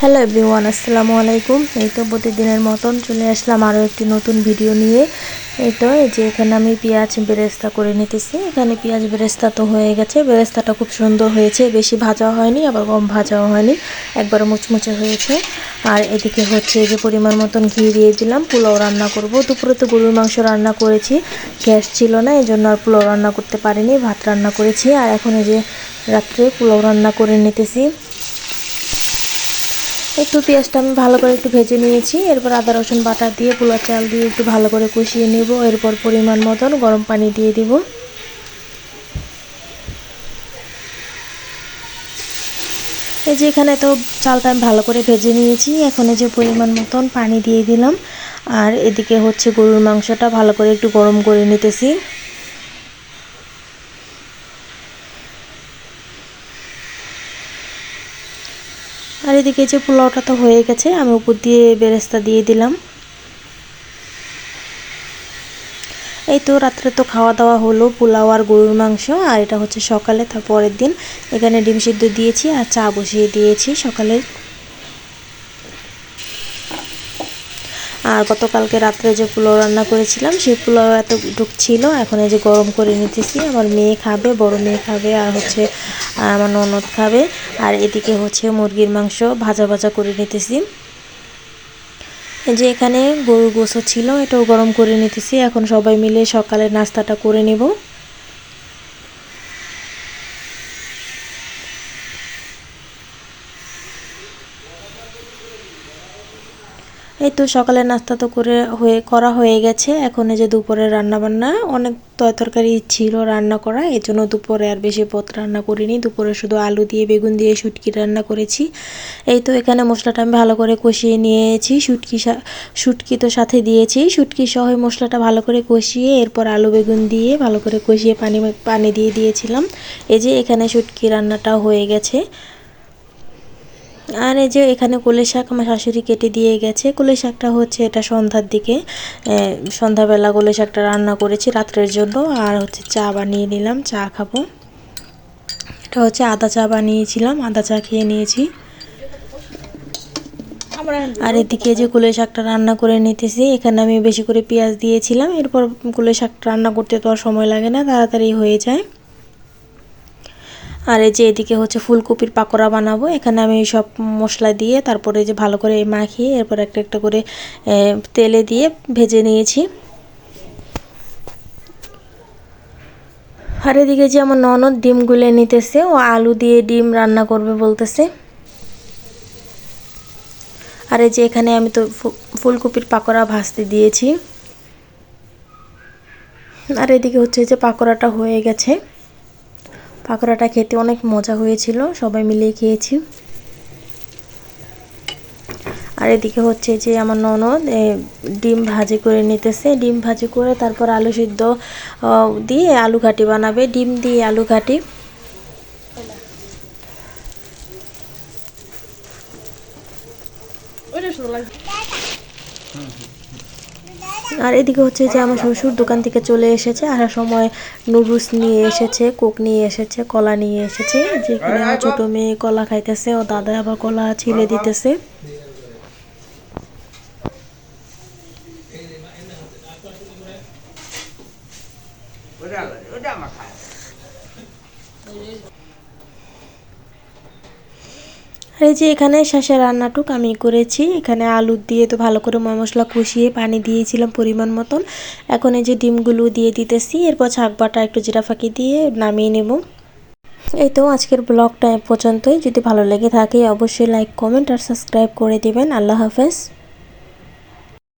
Hello everyone আসসালামু আলাইকুম। এই তো প্রতিদিনের মতন চলে আসলাম আরও একটি নতুন ভিডিও নিয়ে। এই তো, এই যে এখানে আমি পেঁয়াজ বেরেস্তা করে নিতেছি। এখানে পেঁয়াজ বেরেস্তা তো হয়ে গেছে। বেরেস্তাটা খুব সুন্দর হয়েছে। বেশি ভাজা হয়নি, আবার কম ভাজাও হয়নি। একবারে মুচমুচে হয়েছে। আর এদিকে হচ্ছে যে পরিমাণ মতন ঘি দিয়ে দিলাম। পোলাও রান্না করব। দুপুরে তো গরুর মাংস রান্না করেছি। গ্যাস ছিল না এই জন্য আর পোলাও রান্না করতে পারিনি। ভাত রান্না করেছি। আর এখন এই যে রাত্রে পোলাও রান্না করে নিতেছি। একটু পেঁয়াজটা আমি ভালো করে একটু ভেজে নিয়েছি। এরপর আদা, রসুন বাটা দিয়ে পোলা চাল দিয়ে একটু ভালো করে কষিয়ে নেব। এরপর পরিমাণ মতন গরম পানি দিয়ে দিব। এই যে এখানে তো চালটা আমি ভালো করে ভেজে নিয়েছি। এখন এই যে পরিমাণ মতন পানি দিয়ে দিলাম। আর এদিকে হচ্ছে গরুর মাংসটা ভালো করে একটু গরম করে নিতেছি। আর এদিকে যে পোলাওটা তো হয়ে গেছে, আমি উপর দিয়ে বেরেস্তা দিয়ে দিলাম। এই তো রাত্রে তো খাওয়া দাওয়া হলো, পোলাও আর গরুর মাংস, আর এটা হচ্ছে সকালে তার পরের দিন। এখানে ডিম সিদ্ধ দিয়েছি আর চা বসিয়ে দিয়েছি সকালে আর গতকালকে রাত্রে যে পোলাও রান্না করেছিলাম, সেই পোলাও এতটুক ছিল। এখন এই যে গরম করে নিতেছি, আমার মেয়ে খাবে, বড় মেয়ে খাবে, আর হচ্ছে আমার ননদ খাবে। আর এদিকে হচ্ছে মুরগির মাংস ভাজা ভাজা করে নিতেছি। যে এখানে গরুর গোসা ছিল, এটাও গরম করে নিতেছি। এখন সবাই মিলে সকালে নাস্তাটা করে নেব। এই তো সকালে নাস্তা তো করে হয়ে, করা হয়ে গেছে। এখন এই যে দুপুরে রান্না বান্না অনেক তরকারি ছিল রান্না করা এই জন্য দুপুরে আর বেশি পথ রান্না করিনি। দুপুরে শুধু আলু দিয়ে, বেগুন দিয়ে, শুটকি রান্না করেছি। এই তো এখানে মশলাটা আমি ভালো করে কষিয়ে নিয়েছি। শুটকি শুটকি তো সাথে দিয়েছি। শুটকি সহ মশলাটা ভালো করে কষিয়ে, এরপর আলু, বেগুন দিয়ে ভালো করে কষিয়ে পানি পানি দিয়ে দিয়েছিলাম। এই যে এখানে শুটকি রান্নাটা হয়ে গেছে। আর এই যে এখানে কোলে শাক আমার শাশুড়ি কেটে দিয়ে গেছে। কোলে শাকটা হচ্ছে এটা সন্ধ্যার দিকে। সন্ধ্যাবেলা কোলে শাকটা রান্না করেছি রাত্রের জন্য। আর হচ্ছে চা বানিয়ে নিলাম চা খাব। এটা হচ্ছে আদা চা বানিয়েছিলাম আদা চা খেয়ে নিয়েছি। আর এদিকে যে কুলে শাকটা রান্না করে নিতেছি এখানে আমি বেশি করে পেঁয়াজ দিয়েছিলাম। এরপর কুলে শাকটা রান্না করতে তো আর সময় লাগে না তাড়াতাড়ি হয়ে যায়। আর এই যে এদিকে হচ্ছে ফুলকপির পাকোড়া বানাবো। এখানে আমি সব মশলা দিয়ে তারপরে যে ভালো করে মাখিয়ে এরপর একটা একটা করে তেলে দিয়ে ভেজে নিয়েছি। আর এদিকে যে আমার ননদ ডিম গুলে নিতেছে, ও আলু দিয়ে ডিম রান্না করবে বলতেছে। আর এই যে এখানে আমি তো ফুলকপির পাকোড়া ভাজতে দিয়েছি। আর এদিকে হচ্ছে যে পাকোড়াটা হয়ে গেছে। পাকোড়াটা খেতে অনেক মজা হয়েছিল সবাই মিলে খেয়েছি। আর এদিকে হচ্ছে যে আমার ননদ ডিম ভাজি করে নিতেছে। ডিম ভাজি করে তারপর আলু সিদ্ধ দিয়ে আলু ঘাটি বানাবে। ডিম দিয়ে আলু ঘাটি। ওইটা আর এদিকে হচ্ছে যে আমার শ্বশুর দোকান থেকে চলে এসেছে। আসার সময় নুডলস নিয়ে এসেছে, কোক নিয়ে এসেছে, কলা নিয়ে এসেছে। যেখানে আমার ছোট মেয়ে কলা খাইতেছে ও দাদা আবার কলা ছিলে দিতেছে। ওটা এই যে এখানে শেষে রান্নাটুক আমি করেছি। এখানে আলু দিয়ে তো ভালো করে মশলা কষিয়ে পানি দিয়েছিলাম পরিমাণ মতন। এখন এই যে ডিমগুলো দিয়ে দিতেছি, এরপর ছাক বাটা একটু জিরা ফাঁকি দিয়ে নামিয়ে নেব। এই তো আজকের ব্লগটা পর্যন্তই। যদি ভালো লেগে থাকে অবশ্যই লাইক কমেন্ট আর সাবস্ক্রাইব করে দেবেন। আল্লাহ হাফেজ।